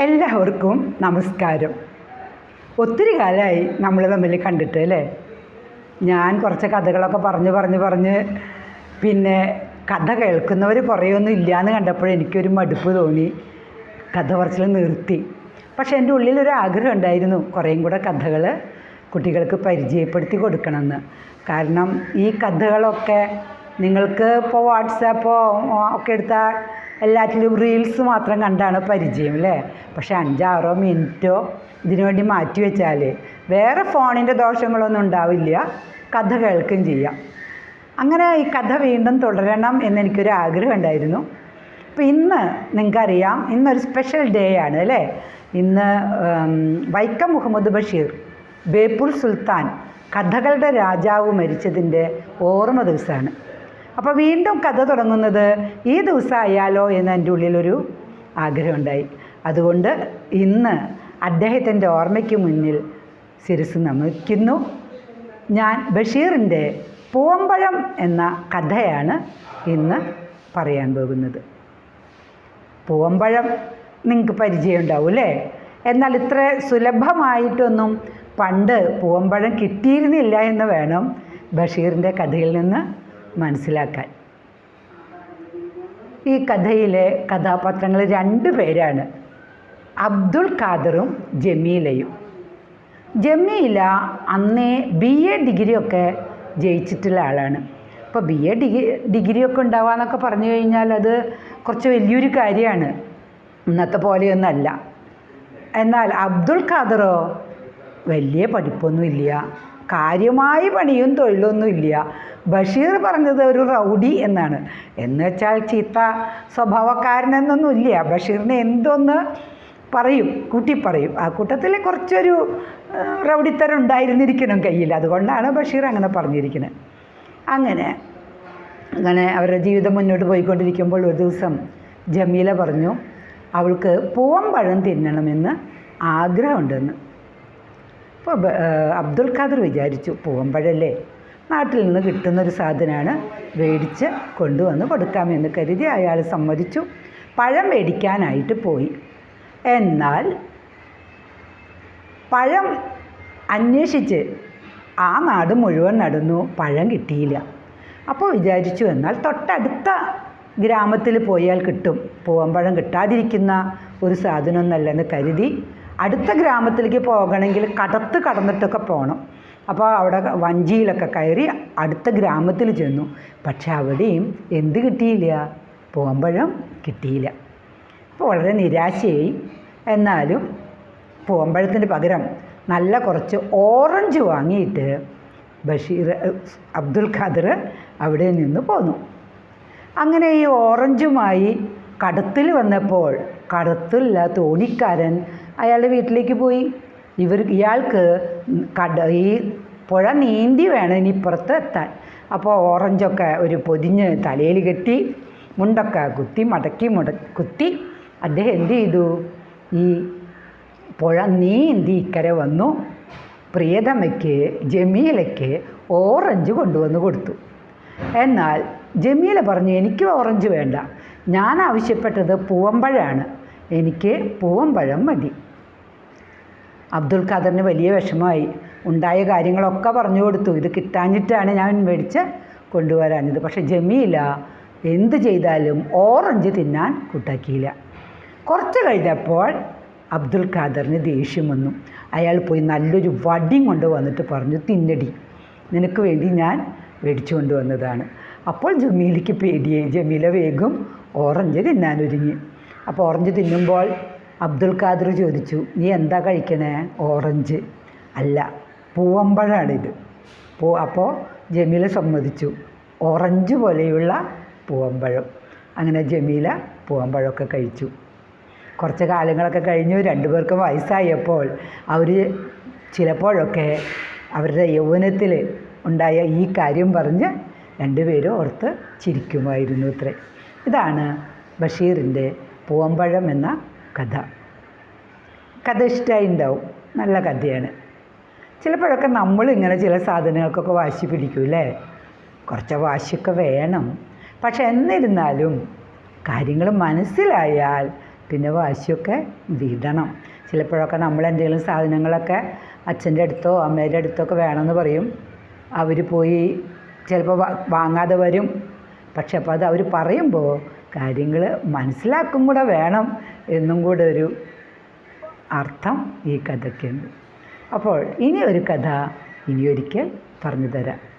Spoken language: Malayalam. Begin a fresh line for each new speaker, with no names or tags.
എല്ലാവർക്കും നമസ്കാരം. ഒത്തിരി കാലമായി നമ്മൾ തമ്മിൽ കണ്ടിട്ട് അല്ലേ? ഞാൻ കുറച്ച് കഥകളൊക്കെ പറഞ്ഞ് പറഞ്ഞ് പറഞ്ഞ്. പിന്നെ കഥ കേൾക്കുന്നവർ കുറേയൊന്നും ഇല്ലയെന്ന് കണ്ടപ്പോൾ എനിക്കൊരു മടുപ്പ് തോന്നി. കഥ പറച്ചിൽ നിർത്തി. പക്ഷേ എന്റെ ഉള്ളിലൊരു ആഗ്രഹം ഉണ്ടായിരുന്നു കുറേയും കൂടെ കഥകൾ കുട്ടികൾക്ക് പരിചയപ്പെടുത്തി കൊടുക്കണമെന്ന്. കാരണം ഈ കഥകളൊക്കെ നിങ്ങൾക്ക് ഇപ്പോൾ വാട്സാപ്പോ ഒക്കെ എടുത്താൽ എല്ലാറ്റിലും റീൽസ് മാത്രം കണ്ടാണ് പരിചയം അല്ലേ പക്ഷേ അഞ്ചാറോ മിനിറ്റോ ഇതിനു വേണ്ടി മാറ്റി വെച്ചാൽ വേറെ ഫോണിന്റെ ദോഷങ്ങളൊന്നും ഉണ്ടാവില്ല. കഥ കേൾക്കുകയും ചെയ്യാം. അങ്ങനെ ഈ കഥ വീണ്ടും തുടരണം എന്നെനിക്കൊരു ആഗ്രഹം ഉണ്ടായിരുന്നു. അപ്പോൾ ഇന്ന് നിങ്ങൾക്കറിയാം ഇന്നൊരു സ്പെഷ്യൽ ഡേ ആണ് അല്ലേ ഇന്ന് വൈക്കം മുഹമ്മദ് ബഷീർ ബേപ്പൂർ സുൽത്താൻ കഥകളുടെ രാജാവ് മരിച്ചതിന്റെ ഓർമ്മ ദിവസമാണ്. അപ്പോൾ വീണ്ടും കഥ തുടങ്ങുന്നത് ഈ ദിവസമായാലോ എന്ന് എന്റെ ഉള്ളിലൊരു ആഗ്രഹമുണ്ടായി. അതുകൊണ്ട് ഇന്ന് അദ്ദേഹത്തിന്റെ ഓർമ്മയ്ക്ക് മുന്നിൽ ശിരസ് നമിക്കുന്നു. ഞാൻ ബഷീറിന്റെ പൂവമ്പഴം എന്ന കഥയാണ് ഇന്ന് പറയാൻ പോകുന്നത്. പൂവമ്പഴം നിങ്ങൾക്ക് പരിചയം ഉണ്ടാവും അല്ലേ എന്നാൽ ഇത്ര സുലഭമായിട്ടൊന്നും പണ്ട് പൂവമ്പഴം കിട്ടിയിരുന്നില്ല എന്ന് വേണം ബഷീറിന്റെ കഥയിൽ നിന്ന് മനസ്സിലാക്കാൻ. ഈ കഥയിലെ കഥാപാത്രങ്ങൾ രണ്ട് പേരാണ്. അബ്ദുൾ ഖാദറും ജമീലയും. ജമീല അന്നേ ബി എ ഡിഗ്രിയൊക്കെ ജയിച്ചിട്ടുള്ള ആളാണ്. ഇപ്പോൾ ബി എ ഡിഗ്രി ഡിഗ്രിയൊക്കെ ഉണ്ടാവാന്നൊക്കെ പറഞ്ഞു കഴിഞ്ഞാൽ അത് കുറച്ച് വലിയൊരു കാര്യമാണ്. ഇന്നത്തെ പോലെയൊന്നല്ല. എന്നാൽ അബ്ദുൾ ഖാദറോ വലിയ പഠിപ്പൊന്നുമില്ല. കാര്യമായി പണിയും തൊഴിലൊന്നും ഇല്ല ബഷീർ പറഞ്ഞത് ഒരു റൗഡി എന്നാണ്. എന്ന് വെച്ചാൽ ചീത്ത സ്വഭാവക്കാരനെന്നൊന്നും ഇല്ല ബഷീറിനെ എന്തൊന്ന് പറയും കൂട്ടി പറയും. ആ കൂട്ടത്തിൽ കുറച്ചൊരു റൗഡിത്തരം ഉണ്ടായിരുന്നിരിക്കണം കയ്യിൽ. അതുകൊണ്ടാണ് ബഷീർ അങ്ങനെ പറഞ്ഞിരിക്കുന്നത്. അങ്ങനെ അങ്ങനെ അവരുടെ ജീവിതം മുന്നോട്ട് പോയിക്കൊണ്ടിരിക്കുമ്പോൾ ഒരു ദിവസം ജമീല പറഞ്ഞു അവൾക്ക് പൂവമ്പഴം തിന്നണമെന്ന് ആഗ്രഹമുണ്ടെന്ന്. അപ്പോൾ അബ്ദുൽ ഖാദർ വിചാരിച്ചു പൂവമ്പഴല്ലേ നാട്ടിൽ നിന്ന് കിട്ടുന്നൊരു സാധനമാണ് മേടിച്ച് കൊണ്ടുവന്ന് കൊടുക്കാമെന്ന് കരുതി അയാൾ സമ്മതിച്ചു. പഴം മേടിക്കാനായിട്ട് പോയി. എന്നാൽ പഴം അന്വേഷിച്ച് ആ നാട് മുഴുവൻ നടന്നു. പഴം കിട്ടിയില്ല. അപ്പോൾ വിചാരിച്ചു എന്നാൽ തൊട്ടടുത്ത ഗ്രാമത്തിൽ പോയാൽ കിട്ടും. പൂവമ്പഴം കിട്ടാതിരിക്കുന്ന ഒരു സാധനമൊന്നല്ലെന്ന് കരുതി അടുത്ത ഗ്രാമത്തിലേക്ക് പോകണമെങ്കിൽ കടത്ത് കടന്നിട്ടൊക്കെ പോകണം അപ്പോൾ അവിടെ വഞ്ചിയിലൊക്കെ കയറി അടുത്ത ഗ്രാമത്തിൽ ചെന്നു. പക്ഷെ അവിടെയും എന്ത് കിട്ടിയില്ല? പൂവമ്പഴം കിട്ടിയില്ല. അപ്പോൾ വളരെ നിരാശയായി. എന്നാലും പൂവമ്പഴത്തിന് പകരം നല്ല കുറച്ച് ഓറഞ്ച് വാങ്ങിയിട്ട് ബഷീർ അബ്ദുൽ ഖാദർ അവിടെ നിന്ന് പോന്നു. അങ്ങനെ ഈ ഓറഞ്ചുമായി കടത്തിൽ വന്നപ്പോൾ കടത്തില്ല തോണിക്കാരൻ അയാളുടെ വീട്ടിലേക്ക് പോയി. ഇവർ ഇയാൾക്ക് കട ഈ പുഴ നീന്തി വേണം ഇനി പുറത്ത് എത്താൻ. അപ്പോൾ ഓറഞ്ചൊക്കെ ഒരു പൊതിഞ്ഞ് തലയിൽ കെട്ടി മുണ്ടൊക്കെ കുത്തി മടക്കി മുട കുത്തി അദ്ദേഹം എന്ത് ചെയ്തു? ഈ പുഴ നീന്തി ഇക്കരെ വന്നു. പ്രിയതമയ്ക്ക് ജമീലയ്ക്ക് ഓറഞ്ച് കൊണ്ടുവന്ന് കൊടുത്തു. എന്നാൽ ജമീല പറഞ്ഞു എനിക്ക് ഓറഞ്ച് വേണ്ട. ഞാൻ ആവശ്യപ്പെട്ടത് പൂവമ്പഴമാണ് എനിക്ക് പൂവമ്പഴം മതി. അബ്ദുൽ ഖാദറിന് വലിയ വിഷമമായി. ഉണ്ടായ കാര്യങ്ങളൊക്കെ പറഞ്ഞു കൊടുത്തു. ഇത് കിട്ടാഞ്ഞിട്ടാണ് ഞാൻ മേടിച്ച് കൊണ്ടുവരാഞ്ഞത്. പക്ഷേ ജമീല എന്ത് ചെയ്താലും ഓറഞ്ച് തിന്നാൻ കൂട്ടാക്കിയില്ല. കുറച്ച് കഴിഞ്ഞപ്പോൾ അബ്ദുൽ ഖാദറിന് ദേഷ്യം വന്നു. അയാൾ പോയി നല്ലൊരു വടിയും കൊണ്ട് വന്നിട്ട് പറഞ്ഞു തിന്നടി. നിനക്ക് വേണ്ടി ഞാൻ മേടിച്ചു കൊണ്ടുവന്നതാണ് അപ്പോൾ ജമീലയ്ക്ക് പേടിയായി. ജമീല വേഗം ഓറഞ്ച് തിന്നാനൊരുങ്ങി. അപ്പോൾ ഓറഞ്ച് തിന്നുമ്പോൾ അബ്ദുൽ ഖാദർ ചോദിച്ചു നീ എന്താ കഴിക്കണേ? ഓറഞ്ച്. അല്ല പൂവമ്പഴാണിത്. പൂ അപ്പോൾ ജമീല സമ്മതിച്ചു. ഓറഞ്ച് പോലെയുള്ള പൂവമ്പഴം. അങ്ങനെ ജമീല പൂവമ്പഴമൊക്കെ കഴിച്ചു. കുറച്ച് കാലങ്ങളൊക്കെ കഴിഞ്ഞു രണ്ടുപേർക്കും വയസ്സായപ്പോൾ അവർ ചിലപ്പോഴൊക്കെ അവരുടെ യൗവനത്തിൽ ഉണ്ടായ ഈ കാര്യം പറഞ്ഞ് രണ്ടുപേരും ഓർത്ത് ചിരിക്കുമായിരുന്നു ഇത്രേ. ഇതാണ് ബഷീറിന്റെ പൂവമ്പഴം എന്ന കഥ. കഥ ഇഷ്ടമായി ഉണ്ടാവും നല്ല കഥയാണ്. ചിലപ്പോഴൊക്കെ നമ്മളിങ്ങനെ ചില സാധനങ്ങൾക്കൊക്കെ വാശി പിടിക്കും അല്ലേ കുറച്ച് വാശിയൊക്കെ വേണം. പക്ഷെ എന്നിരുന്നാലും കാര്യങ്ങൾ മനസ്സിലായാൽ പിന്നെ വാശിയൊക്കെ വിടണം. ചിലപ്പോഴൊക്കെ നമ്മൾ എന്തെങ്കിലും സാധനങ്ങളൊക്കെ അച്ഛന്റെ അടുത്തോ അമ്മയുടെ അടുത്തോ ഒക്കെ വേണമെന്ന് പറയും. അവർ പോയി ചിലപ്പോൾ വാങ്ങാതെ വരും. പക്ഷെ അപ്പോൾ അത് അവർ പറയുമ്പോൾ കാര്യങ്ങൾ മനസ്സിലാക്കും കൂടെ വേണം എന്നും കൂടെ ഒരു അർത്ഥം ഈ കഥയ്ക്കുണ്ട് അപ്പോൾ ഇനി ഒരു കഥ ഇനിയൊരിക്കൽ പറഞ്ഞു തരാം.